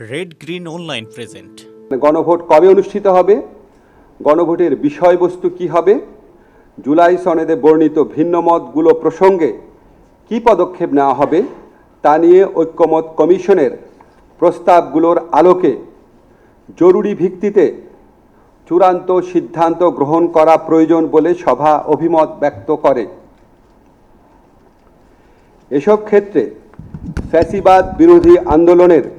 Red green online present গণভোট কবে অনুষ্ঠিত হবে? গণভোটের বিষয়বস্তু কি হবে? জুলাই সনেদে বর্ণিত ভিন্নমতগুলো প্রসঙ্গে কি পদক্ষেপ নেওয়া হবে? তা নিয়ে ঐক্যমত কমিশনের প্রস্তাবগুলোর আলোকে জরুরি ভিত্তিতে চূড়ান্ত সিদ্ধান্ত গ্রহণ করা প্রয়োজন বলে সভা অভিমত ব্যক্ত করে। এসব ক্ষেত্রে ফ্যাসিবাদ বিরোধী আন্দোলনের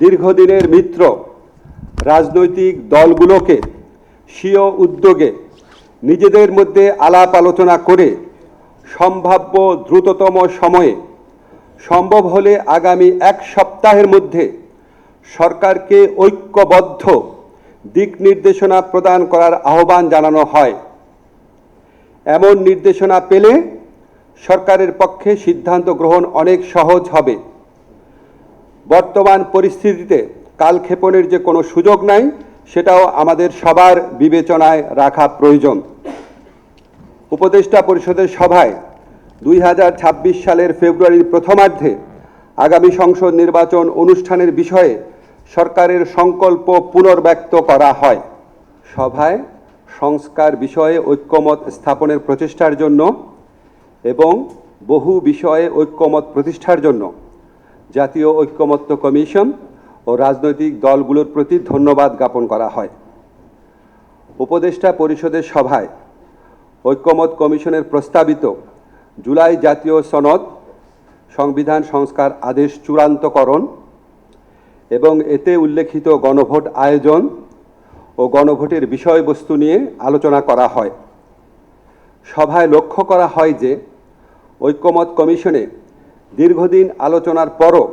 দীর্ঘদিনের মিত্র রাজনৈতিক দলগুলোকে, স্বীয় উদ্যোগে নিজেদের মধ্যে আলাপ আলোচনা করে সম্ভাব্য দ্রুততম সময়ে সম্ভব হলে আগামী এক সপ্তাহের মধ্যে সরকারকে ঐক্যবদ্ধ দিক নির্দেশনা প্রদান করার আহ্বান জানানো হয়। এমন নির্দেশনা পেলে সরকারের পক্ষে সিদ্ধান্ত গ্রহণ অনেক সহজ হবে। বর্তমান পরিস্থিতিতে কালক্ষেপণের যে কোনো সুযোগ নাই, সেটাও আমাদের সবার বিবেচনায় রাখা প্রয়োজন। উপদেষ্টা পরিষদের সভায় দুই হাজার ছাব্বিশ সালের ফেব্রুয়ারির প্রথমার্ধে আগামী সংসদ নির্বাচন অনুষ্ঠানের বিষয়ে সরকারের সংকল্প পুনর্ব্যক্ত করা হয়। সভায় সংস্কার বিষয়ে ঐক্যমত স্থাপনের প্রচেষ্টার জন্য এবং বহু বিষয়ে ঐক্যমত প্রতিষ্ঠার জন্য জাতীয় ঐক্যমত্য কমিশন ও রাজনৈতিক দলগুলোর প্রতি ধন্যবাদ জ্ঞাপন করা হয়। উপদেষ্টা পরিষদের সভায় ঐক্যমত কমিশনের প্রস্তাবিত জুলাই জাতীয় সনদ, সংবিধান সংস্কার আদেশ চূড়ান্তকরণ এবং এতে উল্লেখিত গণভোট আয়োজন ও গণভোটের বিষয়বস্তু নিয়ে আলোচনা করা হয়। সভায় লক্ষ্য করা হয় যে ঐক্যমত কমিশনে দীর্ঘদিন আলোচনার পরও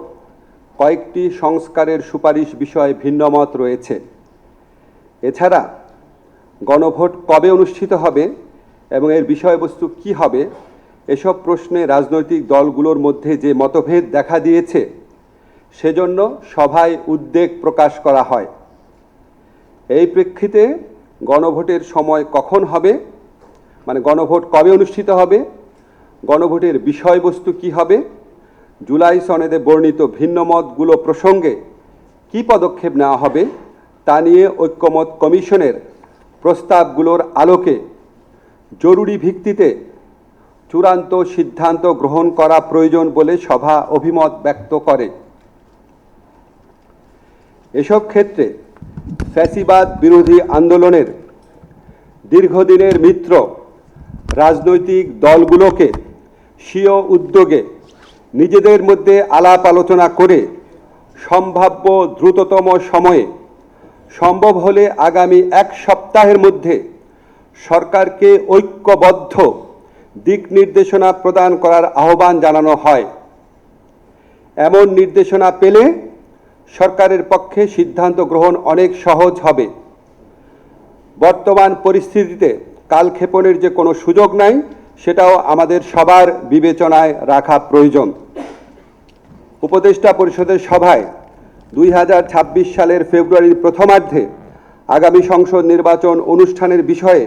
কয়েকটি সংস্কারের সুপারিশ বিষয়ে ভিন্নমত রয়েছে। এছাড়া গণভোট কবে অনুষ্ঠিত হবে এবং এর বিষয়বস্তু কি হবে, এসব প্রশ্নে রাজনৈতিক দলগুলোর মধ্যে যে মতভেদ দেখা দিয়েছে, সেজন্য সভায় উদ্বেগ প্রকাশ করা হয়। এই প্রেক্ষিতে গণভোটের সময় কখন হবে মানে গণভোট কবে অনুষ্ঠিত হবে, গণভোটের বিষয়বস্তু কি হবে জুলাই সনেদে বর্ণিত ভিন্নমতগুলো প্রসঙ্গে কি পদক্ষেপ নেওয়া হবে তা নিয়ে ঐক্যমত কমিশনের প্রস্তাবগুলোর আলোকে জরুরি ভিত্তিতে চূড়ান্ত সিদ্ধান্ত গ্রহণ করা প্রয়োজন বলে সভা অভিমত ব্যক্ত করে। এসব ক্ষেত্রে ফ্যাসিবাদ বিরোধী আন্দোলনের দীর্ঘদিনের মিত্র রাজনৈতিক দলগুলোকে স্বীয় উদ্যোগে নিজেদের মধ্যে আলাপ আলোচনা করে সম্ভাব্য দ্রুততম সময়ে সম্ভব হলে আগামী এক সপ্তাহের মধ্যে সরকারকে ঐক্যবদ্ধ দিক নির্দেশনা প্রদান করার আহ্বান জানানো হয়। এমন নির্দেশনা পেলে সরকারের পক্ষে সিদ্ধান্ত গ্রহণ অনেক সহজ হবে। বর্তমান পরিস্থিতিতে কালক্ষেপণের যে কোনো সুযোগ নাই সেটাও আমাদের সবার বিবেচনায় রাখা প্রয়োজন। উপদেষ্টা পরিষদের সভায় দুই হাজার ছাব্বিশ সালের ফেব্রুয়ারির প্রথমার্ধে আগামী সংসদ নির্বাচন অনুষ্ঠানের বিষয়ে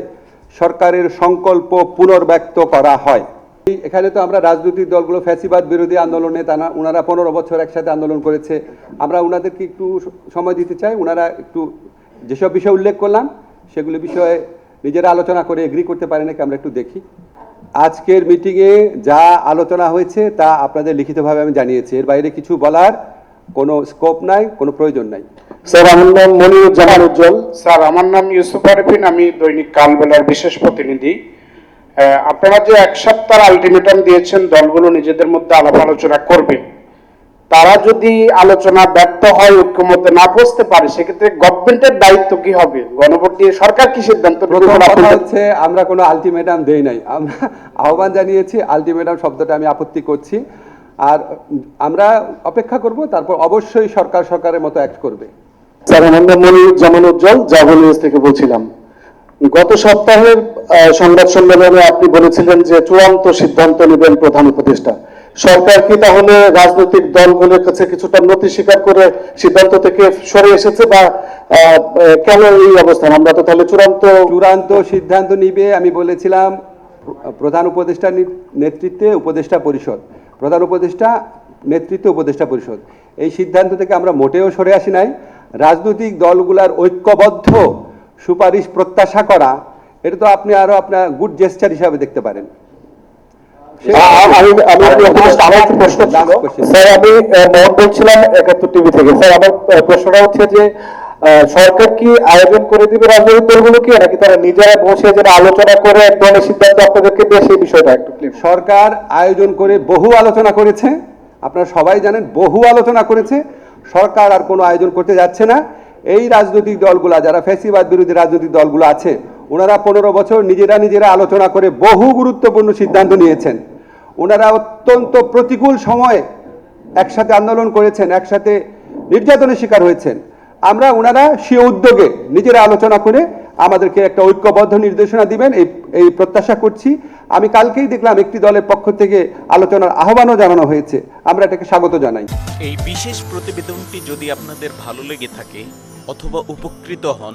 সরকারের সংকল্প পুনর্ব্যক্ত করা হয়। এখানে তো আমরা রাজনৈতিক দলগুলো ফ্যাসিবাদ বিরোধী আন্দোলনে তারা ওনারা পনেরো বছর একসাথে আন্দোলন করেছে। আমরা ওনাদেরকে একটু সময় দিতে চাই। ওনারা একটু যেসব বিষয় উল্লেখ করলাম, সেগুলো বিষয়ে নিজেরা আলোচনা করে এগ্রি করতে পারে নাকি আমরা একটু দেখি। আজকের মিটিংয়ে যা আলোচনা হয়েছে তা আপনাদের লিখিতভাবে আমি জানিয়েছি। এর বাইরে কিছু বলার কোনো স্কোপ নাই কোনো প্রয়োজন নাই। স্যার আমার নাম মনিরুজ্জামান উজ্জ্বল। স্যার আমার নাম ইউসুফ আরফিন আমি দৈনিক কালবেলার বিশেষ প্রতিনিধি। আহ, আপনারা যে এক সপ্তাহ আলটিমেটাম দিয়েছেন দলগুলো নিজেদের মধ্যে আলাপ আলোচনা করবে। তারা যদি আলোচনা ব্যর্থ হয় ঐক্যমতে না পৌঁছতে পারে সেক্ষেত্রে গভর্নমেন্টের দায়িত্ব কি হবে? গণভোট দিয়ে সরকার কি সিদ্ধান্ত হচ্ছে আমরা কোনো আলটিমেটাম দেই নাই। আমরা আহ্বান জানিয়েছি আলটিমেটাম শব্দটা আমি আপত্তি করছি। আর আমরা অপেক্ষা করব তারপর অবশ্যই সরকার সরকারের মতো অ্যাক্ট করবে। স্যার আমার মনিরুজ্জামান উজ্জ্বল জাভো নিউজ থেকে বলছিলাম। গত সপ্তাহের সংবাদ সম্মেলনে আপনি বলেছিলেন যে চূড়ান্ত সিদ্ধান্ত নেবেন প্রধান উপদেষ্টা। সরকার কি তাহলে রাজনৈতিক দলগুলোর কাছে কিছুটা নতি স্বীকার করে সিদ্ধান্ত থেকে সরে এসেছে বা কেন এই অবস্থান? আমরা তো তাহলে চূড়ান্ত চূড়ান্ত সিদ্ধান্ত নিবে, আমি বলেছিলাম, প্রধান উপদেষ্টা নেতৃত্বে উপদেষ্টা পরিষদ। প্রধান উপদেষ্টা নেতৃত্বে উপদেষ্টা পরিষদ। এই সিদ্ধান্ত থেকে আমরা মোটেও সরে আসি নাই। রাজনৈতিক দলগুলার ঐক্যবদ্ধ সুপারিশ প্রত্যাশা করা, এটা তো আপনি আরও আপনার গুড জেস্টার হিসাবে দেখতে পারেন। আমি প্রশ্ন. স্যার মোহন বলছিলাম একাত্তর টিভি থেকে। স্যার আমার প্রশ্নটা হচ্ছে যে সরকার কি আয়োজন করে দিবে রাজনৈতিক দলগুলোকে নাকি তারা নিজেরা বসে যেন আলোচনা করে এক ধরনের সিদ্ধান্ত আপনাদেরকে দেয়? সেই বিষয়টা একটু সরকার আয়োজন করে বহু আলোচনা করেছে। আপনারা সবাই জানেন বহু আলোচনা করেছে। সরকার আর কোনো আয়োজন করতে যাচ্ছে না। এই রাজনৈতিক দলগুলা যারা ফ্যাসিবাদ বিরোধী রাজনৈতিক দলগুলো আছে ওনারা পনেরো বছর নিজেরা নিজেরা আলোচনা করে বহু গুরুত্বপূর্ণ সিদ্ধান্ত নিয়েছেন। ওনারা অত্যন্ত প্রতিকূল সময়ে একসাথে আন্দোলন করেছেন, একসাথে নির্যাতনের শিকার হয়েছেন। আমরা ওনারা সে উদ্যোগে নিজেরা আলোচনা করে আমাদেরকে একটা ঐক্যবদ্ধ নির্দেশনা দিবেন, এই এই প্রত্যাশা করছি। আমি কালকেই দেখলাম একটি দলের পক্ষ থেকে আলোচনার আহ্বানও জানানো হয়েছে। আমরা এটাকে স্বাগত জানাই। এই বিশেষ প্রতিবেদনটি যদি আপনাদের ভালো লেগে থাকে অথবা উপকৃত হন